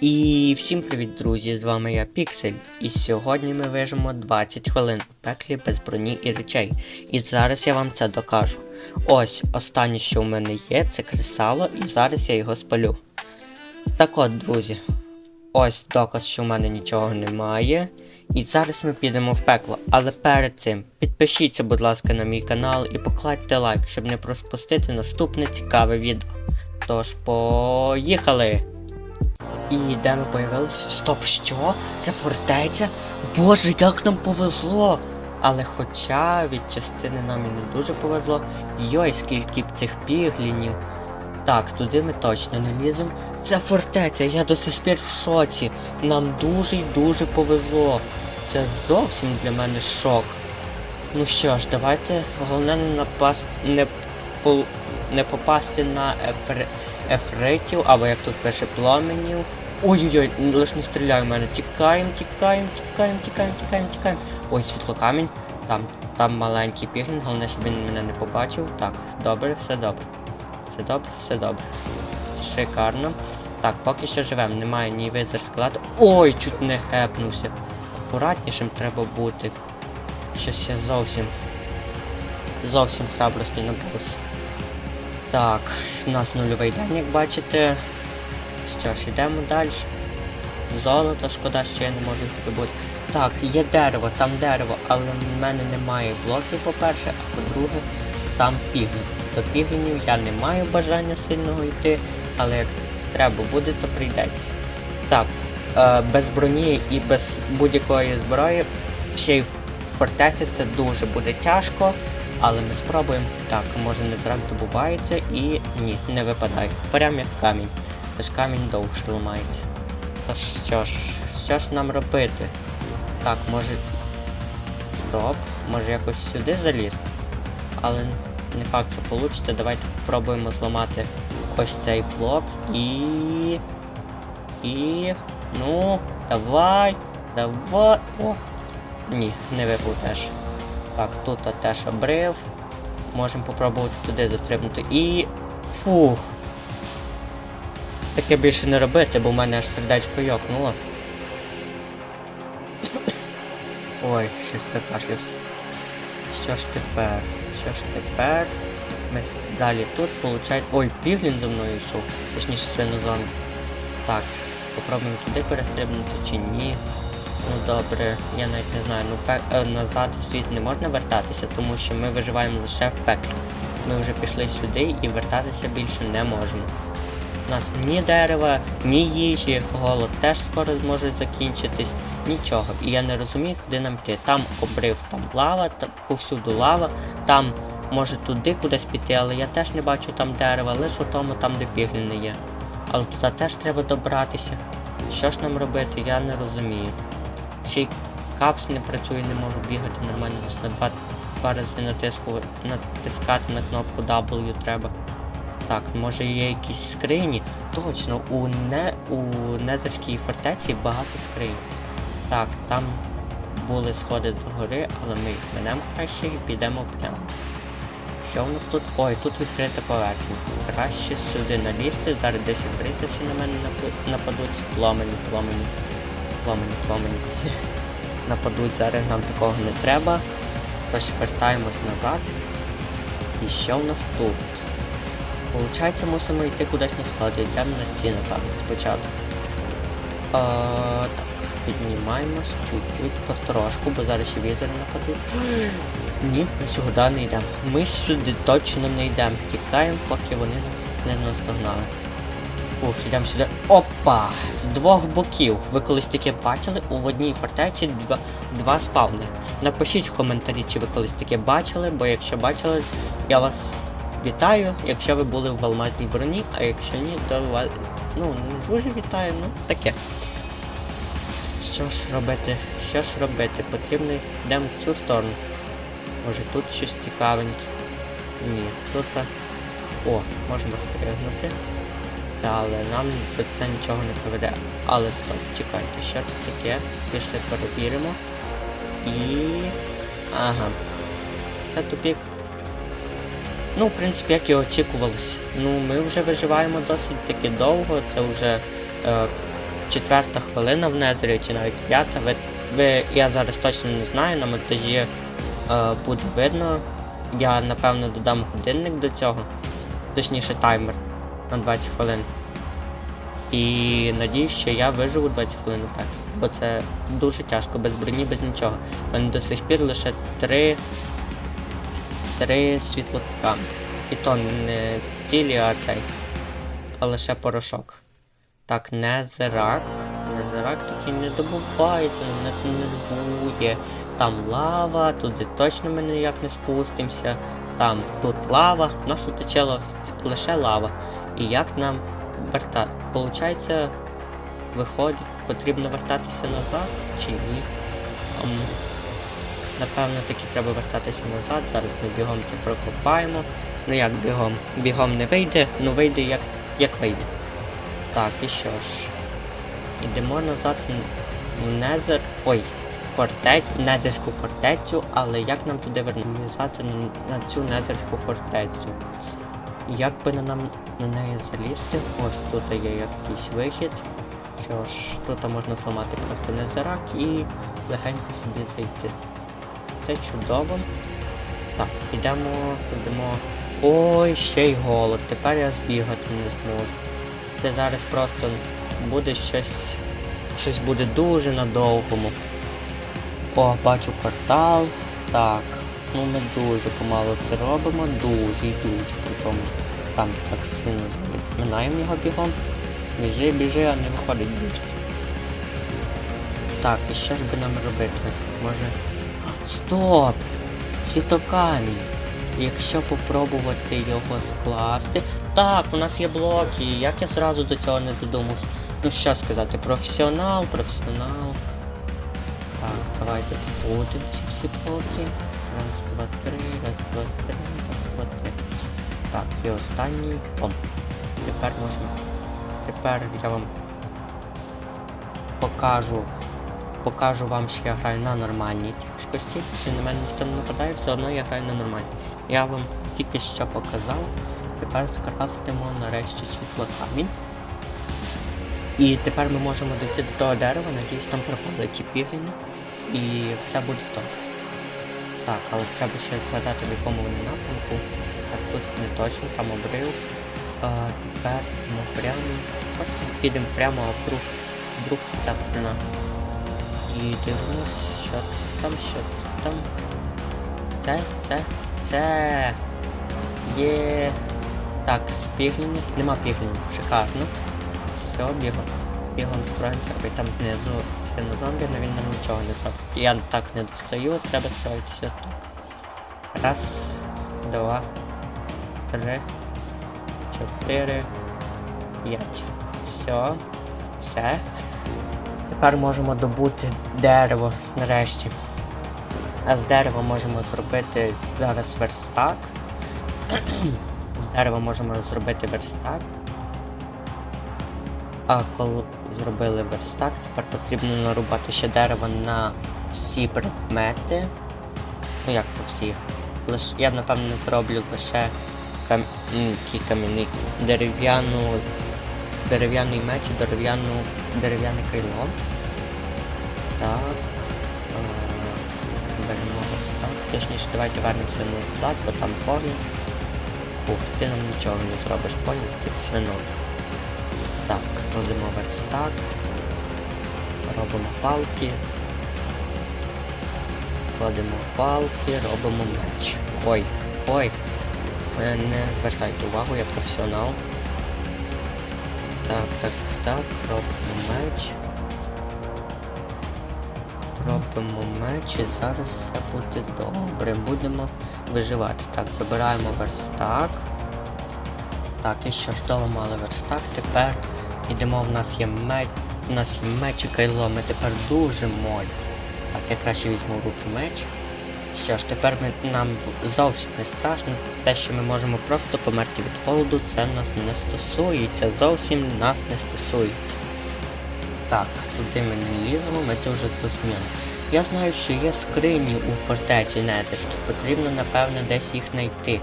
І всім привіт, друзі! З вами я Піксель. І сьогодні ми вижимо 20 хвилин у пеклі без броні і речей. І зараз я вам це докажу. Ось останнє, що в мене є, це кресало, і зараз я його спалю. Так от, друзі, ось доказ, що в мене нічого немає. І зараз ми підемо в пекло. Але перед цим підпишіться, будь ласка, на мій канал і покладьте лайк, щоб не проспустити наступне цікаве відео. Тож, поїхали! І де ми появилися? Стоп, що? Це фортеця? Боже, як нам повезло! Але хоча від частини нам і не дуже повезло. Йой, скільки б цих піглінів. Так, туди ми точно не ліземо. Це фортеця, я до сих пір в шоці. Нам дуже й дуже повезло. Це зовсім для мене шок. Ну що ж, давайте головне не напас... не. Не попасти на ефр... ефритів, або як тут пише пламенів. Ой-ой-ой, лиш не стріляй в мене. Тікаємо, тікаємо, тікаємо, тікаємо, тікаємо, тікаємо. Ой, світлокамінь. Там, там маленький піглін, головне, щоб він мене не побачив. Так, добре, все добре. Все добре, все добре. Шикарно. Так, поки що живемо, немає ні визер скелету. Ой, чуть не гепнувся. Акуратнішим треба бути. Щось я зовсім. Зовсім храбрості набрався. Так, у нас нульовий день, як бачите. Що ж, йдемо далі. Золото, шкода, що я не можу їх добути. Так, є дерево, там дерево, але в мене немає блоків, по-перше, а по-друге, там піглін. До піглінів я не маю бажання сильного йти, але як треба буде, то прийдеться. Так, е, без броні і без будь-якої зброї, ще й в фортеці це дуже буде тяжко, але ми спробуємо. Так, може не зрак добувається і ні, не випадає. Прям як камінь. Лиш камінь довше ламається. Тож що ж, що ж нам робити? Так, може. Стоп, може якось сюди залізти? Але не факт, що вийде. Давайте спробуємо зламати ось цей блок і. І. Ну, давай. Давай. О! Ні, не випав. Так, тут теж обрив. Можемо попробувати туди застрибнути і. Фух. Таке більше не робити, бо в мене аж сердечко йокнуло. Ой, щось закашлявся. Що ж тепер? Що ж тепер? Ми далі тут получають. Ой, біглін за мною йшов. Точніше свинозомбі. Так, попробуємо туди перестрибнути чи ні. Ну добре, я навіть не знаю. Ну пе... е, назад в світ не можна вертатися, тому що ми виживаємо лише в пеклі. Ми вже пішли сюди і вертатися більше не можемо. У нас ні дерева, ні їжі, голод теж скоро зможе закінчитись, нічого. І я не розумію, куди нам йти. Там обрив, там лава, там повсюду лава, там може туди кудись піти, але я теж не бачу там дерева, лише у тому, там, де пігліни є. Але туди теж треба добратися. Що ж нам робити, я не розумію. Ще й капс не працює, не можу бігати нормально, лише на два, два рази натиску, натискати на кнопку W треба. Так, може є якісь скрині. Точно, у не у Незерській фортеці багато скринь. Так, там були сходи до гори, але ми їх минемо краще і підемо прямо. Що в нас тут? Ой, тут відкрита поверхня. Краще сюди налізти, зараз десь ефрити ще на мене нападуть. Пломені, пломені, пломені, пломені. нападуть, зараз нам такого не треба. Тож вертаємось назад. І що в нас тут? Получається, мусимо йти кудись на сходи. Йдемо на ці, напевно, спочатку. А, так, піднімаємось чуть-чуть, потрошку, бо зараз ще візери нападуть. Ні, ми сюди не йдемо. Ми сюди точно не йдемо. Тікаємо, поки вони нас не наздогнали. Ух, йдемо сюди. Опа! З двох боків. Ви колись таке бачили? У одній фортеці два, два спавнери. Напишіть в коментарі, чи ви колись таке бачили, бо якщо бачили, я вас вітаю, якщо ви були в алмазній броні, а якщо ні, то ну не дуже вітаю, ну таке. Що ж робити? Що ж робити? Потрібно йдемо в цю сторону. Може тут щось цікавеньке. Ні, тут. О, можемо спригнути. Але нам до це нічого не проведе. Але стоп, чекайте, що це таке? Пішли перевіримо. І. Ага. Це тупік. Ну, в принципі, як і очікувалось. Ну, ми вже виживаємо досить таки довго. Це вже е, четверта хвилина в Незері, чи навіть п'ята. Ви, ви, я зараз точно не знаю, на монтажі е, буде видно. Я напевно додам годинник до цього, точніше таймер на 20 хвилин. І надіюсь, що я виживу 20 хвилин у пеклі, бо це дуже тяжко, без броні, без нічого. У мене до сих пір лише три, три світлока. І то не цілі, а цей. А лише порошок. Так, незерак. Незерак такий не добувається, мене це нервує. Там лава, туди точно ми ніяк не спустимося. Там тут лава, нас утечело лише лава. І як нам вертати? Получається, виходить, потрібно вертатися назад чи ні? Напевно, таки треба вертатися назад. Зараз ми бігом це прокопаємо. Ну як бігом? Бігом не вийде, ну вийде як, як вийде. Так, і що ж? Ідемо назад в- Незер. Ой, фортецю, Незерську фортецю, але як нам туди вернутися на цю Незерську фортецю? Як би на нам на неї залізти? Ось тут є якийсь вихід. Що ж, тут можна зламати просто незерак і легенько собі зайти. Це чудово. Так, йдемо, йдемо. Ой, ще й голод. Тепер я збігати не зможу. Це зараз просто буде щось. Щось буде дуже надовгому. О, бачу портал. Так. Ну ми дуже помало це робимо, дуже і дуже при тому ж. Там так сильно зробить. Минаємо його бігом. Біжи, біжи, а не виходить бігти. Так, і що ж би нам робити? Може. Стоп! Світокамінь! Якщо попробувати його скласти. Так, у нас є блоки. Як я зразу до цього не додумався? Ну що сказати, професіонал, професіонал. Так, давайте добудемо ці всі блоки. Раз, два, три, раз, два, три, раз, два, три. Так, і останній. Пом. Тепер можемо. Тепер я вам покажу. Покажу вам, що я граю на нормальній тяжкості. Що на мене ніхто не нападає, все одно я граю на нормальній. Я вам тільки що показав. Тепер скрафтимо нарешті світлокамінь. І тепер ми можемо дойти до того дерева, надіюсь, там пропали ті пігліни. І все буде добре. Так, але треба ще згадати, в якому вони напрямку. Так, тут не точно, там обрив. А, тепер йдемо прямо. Просто підемо прямо, а вдруг, вдруг це ця сторона. І дивимось, що це там, що це там. Це, це, це є. Так, спігліни. Нема піглінів. Шикарно. Все, бігом. Бігом строїмося. Ой, там знизу свинозомбі, але він нам нічого не зробить. Я так не достаю, треба строїтися так. Раз, два, три, чотири, п'ять. Все. Все. Тепер можемо добути дерево нарешті. А з дерева можемо зробити зараз верстак. з дерева можемо зробити верстак. А коли зробили верстак, тепер потрібно нарубати ще дерево на всі предмети. Ну як по всі. Лиш, я напевно зроблю лише кам... кам'яні дерев'яну дерев'яний меч і дерев'яну дерев'яне крило. Так. е, Беремо ось так. Точніше, давайте вернемося назад, бо там Хоглін. Ух, ти нам нічого не зробиш, поняв? Свинота. Кладемо верстак. Робимо палки. Кладемо палки, робимо меч. Ой, ой. Е, Не звертайте увагу, я професіонал. Так, так, так, робимо меч. Робимо меч і зараз все буде добре. Будемо виживати. Так, забираємо верстак. Так, і що ж доламали верстак. Тепер йдемо, в нас є меч. У нас є меч і кайло, ми тепер дуже мощні. Так, я краще візьму в руки меч. Що ж, тепер ми, нам зовсім не страшно. Те, що ми можемо просто померти від голоду, це нас не стосується. Зовсім нас не стосується. Так, туди ми не ліземо, ми це вже зрозуміли. Я знаю, що є скрині у фортеці Незерській, потрібно, напевно, десь їх знайти.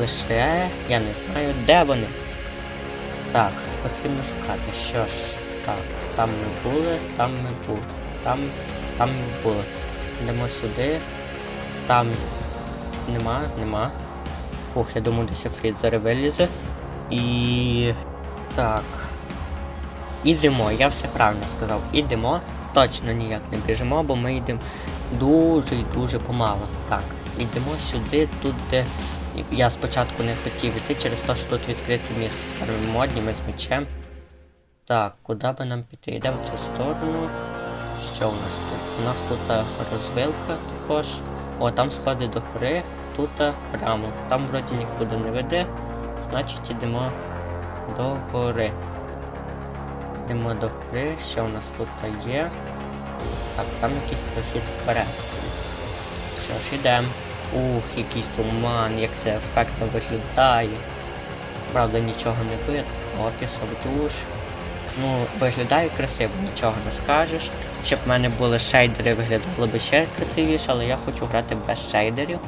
Лише я не знаю, де вони. Так, потрібно шукати. Що ж, Так, там ми були, там ми були. Там, там ми були. Йдемо сюди. Там нема, нема. Фух, я думаю, десь Фрід зараз вилізе. І. Так. Ідемо, я все правильно сказав. Ідемо. Точно ніяк не біжимо, бо ми йдемо дуже і дуже помало. Так, йдемо сюди, тут де. Я спочатку не хотів йти через те, що тут відкрите місце. Тепер ми модні, ми з мечем. Так, куди би нам піти? Йдемо в цю сторону. Що у нас тут? У нас тут е, розвилка також. О, там сходи до гори, тут е, прямо. Там вроді нікуди не веде. Значить йдемо до гори. Йдемо до гори, що у нас тут є. Так, там якийсь прохід вперед. Що ж, йдемо. Ух, якийсь туман, як це ефектно виглядає. Правда, нічого не видно. О, пісок душ. Ну, виглядає красиво, нічого не скажеш. Щоб в мене були шейдери, виглядало би ще красивіше, але я хочу грати без шейдерів.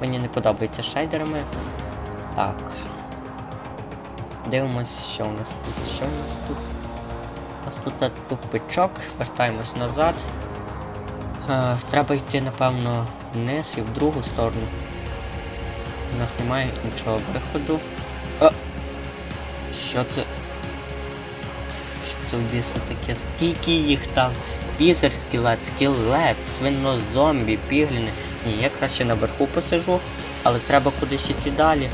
Мені не подобається шейдерами. Так. Дивимось, що у нас тут. Що у нас тут? У нас тут тупичок, вертаємось назад. Е, треба йти, напевно, вниз і в другу сторону. У нас немає іншого виходу. О! Що це? Що це в біса таке? Скільки їх там? Пізер, скелет, скелет, свинозомбі, пігліни. Ні, я краще наверху посижу, але треба кудись іти далі.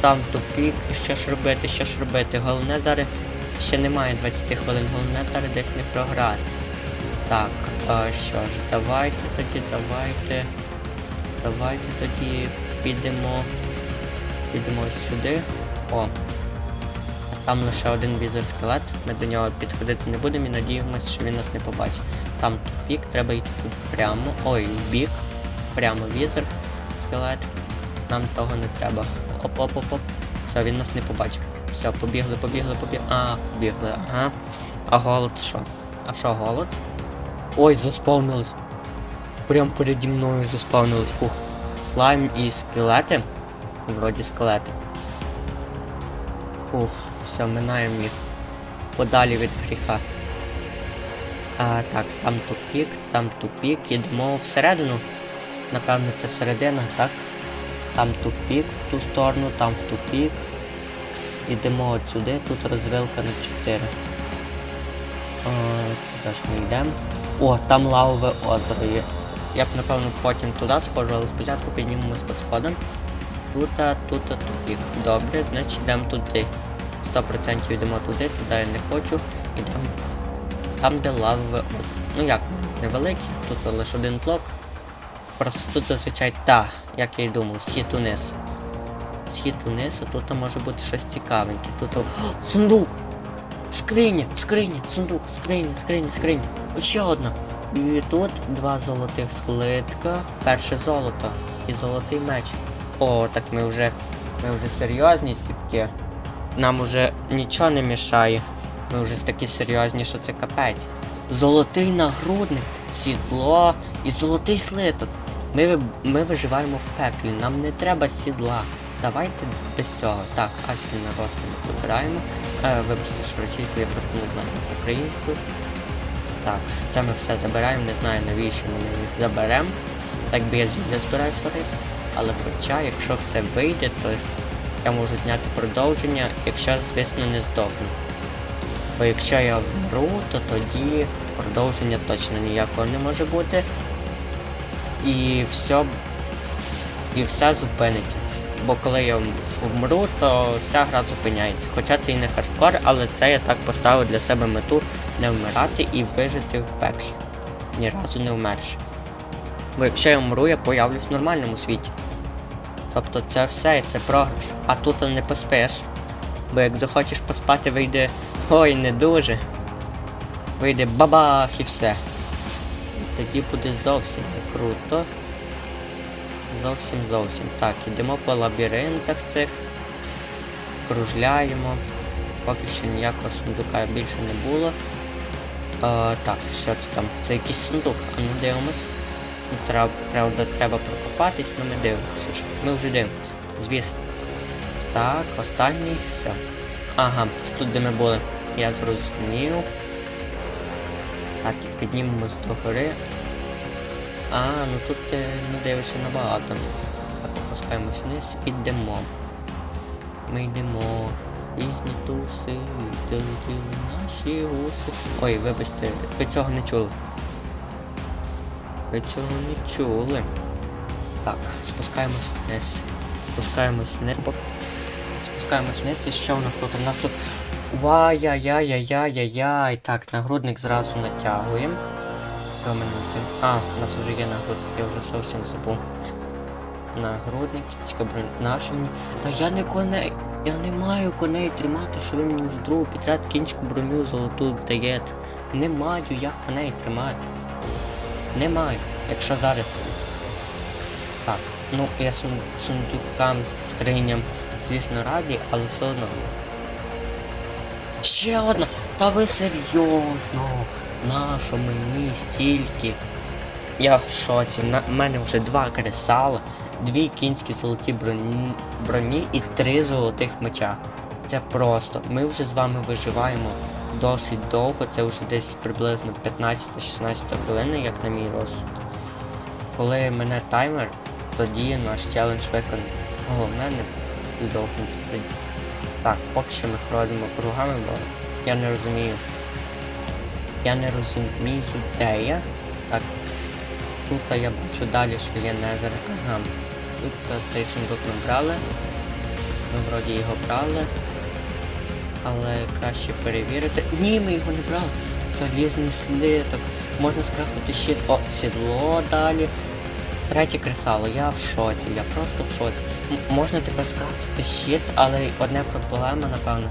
Там тупік, що ж робити, що ж робити. Головне зараз ще немає 20 хвилин, головне зараз десь не програти. Так, а що ж, давайте тоді, давайте. Давайте тоді підемо. Підемо сюди. О. Там лише один візер скелет. Ми до нього підходити не будемо і надіємося, що він нас не побачить. Там тупік, треба йти тут прямо. Ой, бік. Прямо візер скелет. Нам того не треба. Оп-оп-оп-оп. Все, він нас не побачив. Все, побігли, побігли, побігли. А, побігли, ага. А голод що? А що голод? Ой, заспавнилось. Прям переді мною заспавнилось. Фух. Слайм і скелети. Вроді скелети. Фух, все, минаємо їх. Подалі від гріха. А, так, там тупік, там тупік. Ідемо всередину. Напевно, це середина, так? Там тупік в ту сторону, там в тупік. Ідемо от сюди, тут розвилка на 4. О, куди ми йдемо? О, там лавове озеро є. Я б напевно потім туди схожу, але спочатку піднімемось по сходам. Тут, а, тупік. Добре, значить йдемо туди. 100% йдемо туди, туди я не хочу. Йдемо там, де лавове озеро. Ну як воно? Невелике, тут лише один блок. Просто тут зазвичай та, як я й думав, схід униз. Схід униз, а тут може бути щось цікавеньке. Тут о, сундук! Скриня, скриня, сундук, скриня, скриня, скриня. Ще одна. І тут два золотих слитка. Перше золото і золотий меч. О, так ми вже. Ми вже серйозні типки. Нам уже нічого не мішає. Ми вже такі серйозні, що це капець. Золотий нагрудник, сідло і золотий слиток. Ми, ми виживаємо в пеклі, нам не треба сідла. Давайте д- без цього. Так, адський нарости ми забираємо. Е, вибачте, що російською я просто не знаю українською. Так, це ми все забираємо, не знаю навіщо ми їх заберемо. Так би я зілля збираюсь варити. Але хоча, якщо все вийде, то я можу зняти продовження, якщо, звісно, не здохну. Бо якщо я вмру, то тоді продовження точно ніякого не може бути. І все. І все зупиниться. Бо коли я вмру, то вся гра зупиняється. Хоча це і не хардкор, але це я так поставив для себе мету не вмирати і вижити в пеклі. Ні разу не вмерши. Бо якщо я вмру, я появлюсь в нормальному світі. Тобто це все, це програш. А тут не поспиш. Бо як захочеш поспати, вийде ой, не дуже. Вийде бабах і все. І тоді буде зовсім не круто. Зовсім зовсім. Так, ідемо по лабіринтах цих. Кружляємо. Поки що ніякого сундука більше не було. Е, так, що це там? Це якийсь сундук, а ну дивимось. Ну, треба, правда, треба прокопатись, але ми дивимося. Ми вже дивимося, звісно. Так, останній, все. Ага, це тут де ми були. Я зрозумів. Так, піднімемось до гори. А, ну тут ти не дивишся набагато. Так, опускаємось вниз і йдемо. Ми йдемо. Різні туси, де летіли наші гуси. Ой, вибачте, ви цього не чули. Ви цього не чули. Так, спускаємось вниз. Спускаємось вниз. Спускаємось вниз. І що у нас тут? У нас тут. Вай-яй-яй-яй-яй-яй. Так, нагрудник зразу натягуємо. В мене? А, у нас вже є нагрудник, я вже зовсім забув. Нагрудник, кінська бронь. Наша мені. Та я не коней. Я не маю коней тримати, що ви мені вже другу підряд кінську броню золоту даєте. Не маю я коней тримати. Не маю. Якщо зараз. Так, ну я сун- сундукам, скриням, звісно, радий, але все одно. Ще одна! Та ви серйозно? Нащо мені стільки? Я в шоці. На мене вже два кресала, дві кінські золоті броні, броні і три золотих меча. Це просто. Ми вже з вами виживаємо досить довго, це вже десь приблизно 15-16 хвилини, як на мій розсуд. Коли мене таймер, тоді наш челендж виконаний. Головне не відовгнути. Так, поки що ми ходимо кругами, бо я не розумію. Я не розумію, де я. Так. Тут я бачу далі, що є незер. Ага. Тут цей сундук ми брали. Ми вроді його брали. Але краще перевірити. Ні, ми його не брали. Залізний слиток. Можна скрафтити щит. О, сідло далі. Третє кресало, я в шоці, я просто в шоці. М- можна тепер скрафтити щит, але одне проблема, напевно.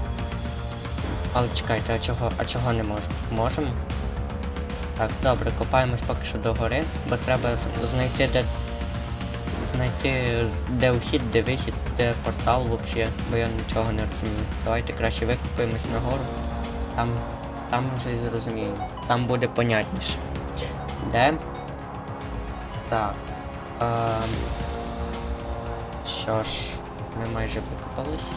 Але чекайте, а чого, а чого не можемо? Можемо? Так, добре, копаємось поки що до гори, бо треба знайти де. Знайти де вхід, де вихід, де портал взагалі, бо я нічого не розумію. Давайте краще викопаємось нагору. Там. Там вже і зрозуміємо. Там буде понятніше. Де? Так. Ем... Що ж, ми майже викопались.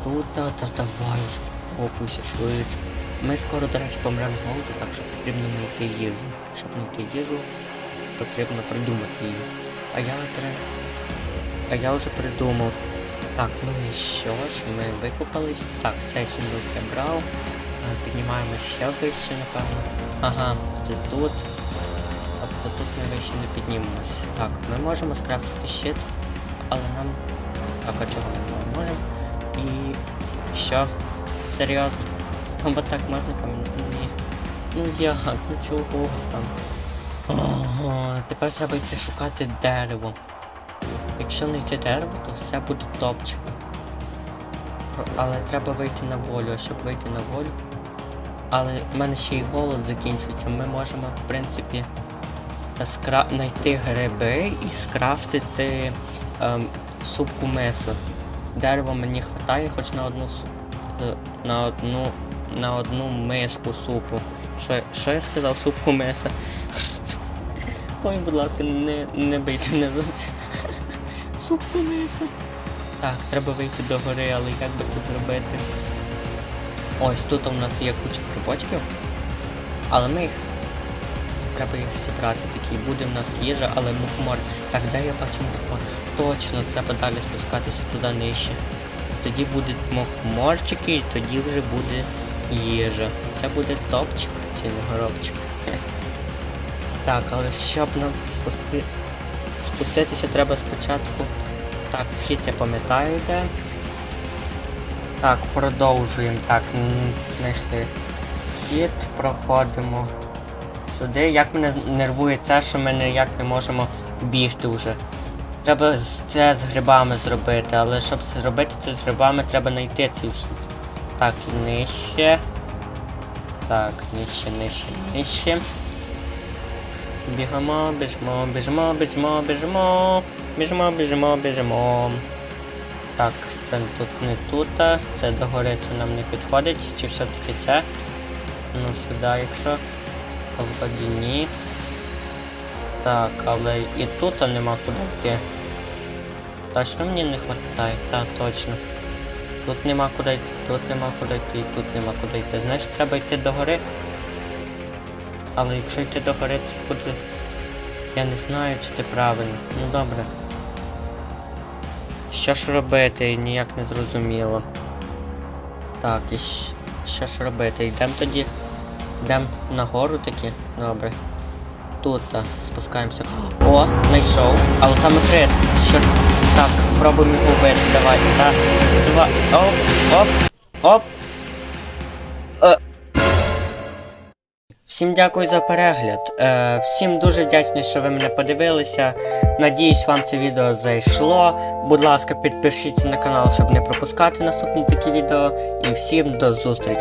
І тут, та, давай вже вкопуйся швидше. Ми скоро, до речі, помремо з голоду, так що потрібно знайти їжу. Щоб знайти їжу, потрібно придумати її. А я тре... А я вже придумав. Так, ну і що ж, ми викопались. Так, цей сундук я брав. А, Піднімаємось ще вище, напевно. Ага, це тут. Тобто тут ми вище не піднімемось. Так, ми можемо скрафтити щит, але нам. Так, а чого ми можемо? І. Що? Серйозно? Ну, так можна помінути? Ні. Ну як? Ну чого там? Ого, тепер треба йти шукати дерево. Якщо знайти дерево, то все буде топчик. Але треба вийти на волю, а щоб вийти на волю. Але в мене ще й голод закінчується. Ми можемо, в принципі, скра... знайти гриби і скрафтити ем, супку месо. Дерева мені вистачає хоч на одну е, на одну на одну миску супу. Що, що я сказав супку меса? Ой, будь ласка, не, не бийте мене за це. Супку меса. Так, треба вийти до гори, але як би це зробити? Ось тут у нас є куча грибочків. Але ми їх. Треба їх зібрати такі. Буде в нас їжа, але мухомор. Так, де я бачу мухомор? Точно, треба далі спускатися туди нижче. Тоді буде мухоморчики, і тоді вже буде їжа. Це буде топчик, цей горобчик. Так, але щоб нам спусти... спуститися треба спочатку. Так, вхід я пам'ятаю де. Так, продовжуємо. Так, знайшли хід, проходимо сюди. Як мене нервує це, що ми ніяк не можемо бігти вже. Треба це з грибами зробити, але щоб це зробити це з грибами, треба знайти цей вхід. Так, нижче. Так, нижче, нижче, нижче. Бігамо, біжимо, біжимо, біжимо, біжимо. Біжимо, біжимо, біжимо. Так, це тут не тут, це до гори це нам не підходить, чи все-таки це? Ну сюди, якщо. А вроді ні. Так, але і тут нема куди йти. Точно мені не вистачає? Так, точно. Тут нема куди йти, тут нема куди йти, тут нема куди йти. Значить треба йти до гори. Але якщо йти до гори, це буде. Я не знаю, чи це правильно. Ну добре. Що ж робити, ніяк не зрозуміло. Так, і що ж робити? Йдемо тоді. Йдемо нагору таки. Добре. Тут спускаємося. О, знайшов. Але там Ефрит. Що ж? Так, пробуємо його вбити. Давай. Раз, два. Оп, оп, оп. Е. Всім дякую за перегляд. Е, всім дуже вдячний, що ви мене подивилися. Надіюсь, вам це відео зайшло. Будь ласка, підпишіться на канал, щоб не пропускати наступні такі відео. І всім до зустрічі.